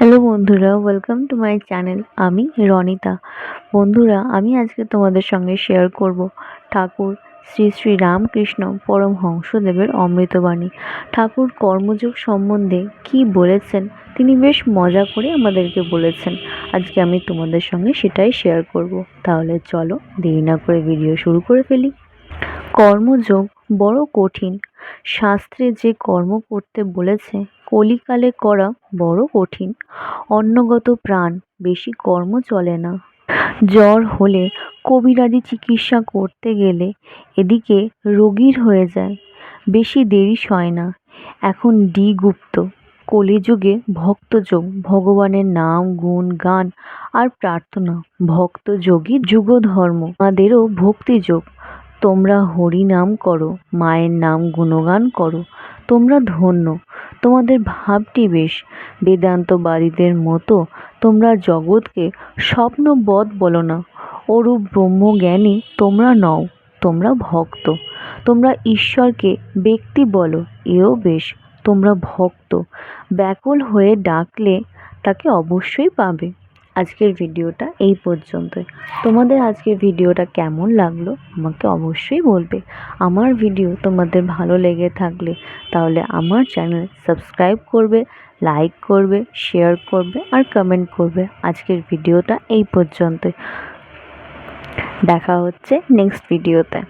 Hello বন্ধুরা welcome to my channel আমি রনিতা। বন্ধুরা, আমি আজকে তোমাদের সঙ্গে শেয়ার করব ঠাকুর শ্রী শ্রী রামকৃষ্ণ পরমহংসদেবের অমৃতবাণী। ঠাকুর কর্মযোগ সম্বন্ধে কি বলেছেন, তিনি বেশ মজা করে আমাদেরকে বলেছেন। আজকে আমি তোমাদের সঙ্গে সেটাই শেয়ার করব। তাহলে চলো, দেরি না করে ভিডিও শুরু করে ফেলি। কর্মযোগ বড় কঠিন। শাস্ত্রে যে কর্ম করতে বলেছে কলিকালে করা বড় কঠিন। অন্নগত প্রাণ বেশি কর্ম চলে না। জ্বর হলে কবিরাজি চিকিৎসা করতে গেলে এদিকে রোগীর হয়ে যায়। বেশি দেরি সয় না। এখন ডি গুপ্ত। কলিযুগে ভক্তযোগ ভগবানের নাম, গুণ, গান আর প্রার্থনা। ভক্তযোগী যুগধর্ম। আমাদেরও ভক্তিযোগ তোমরা হরি নাম করো, মায়ের নাম গুণগান করো। তোমরা ধন্য। তোমাদের ভাবটি বেশ। বেদান্তবাদীদের মতো তোমরা জগৎকে স্বপ্নবধ বলো না, ওরূপ ব্রহ্মজ্ঞানী তোমরা নও, তোমরা ভক্ত। তোমরা ঈশ্বরকে ব্যক্তি বলো, এও বেশ, তোমরা ভক্ত। ব্যাকুল হয়ে ডাকলে তাকে অবশ্যই পাবে। আজকের ভিডিওটা এই পর্যন্তই। তোমাদের আজকের ভিডিওটা কেমন লাগল আমাকে অবশ্যই বলবে। আমার ভিডিও তোমাদের ভালো লেগে থাকলে তাহলে আমার চ্যানেল সাবস্ক্রাইব করবে, লাইক করবে, শেয়ার করবে আর কমেন্ট করবে। আজকের ভিডিওটা এই পর্যন্তই। দেখা হচ্ছে নেক্সট ভিডিওতে।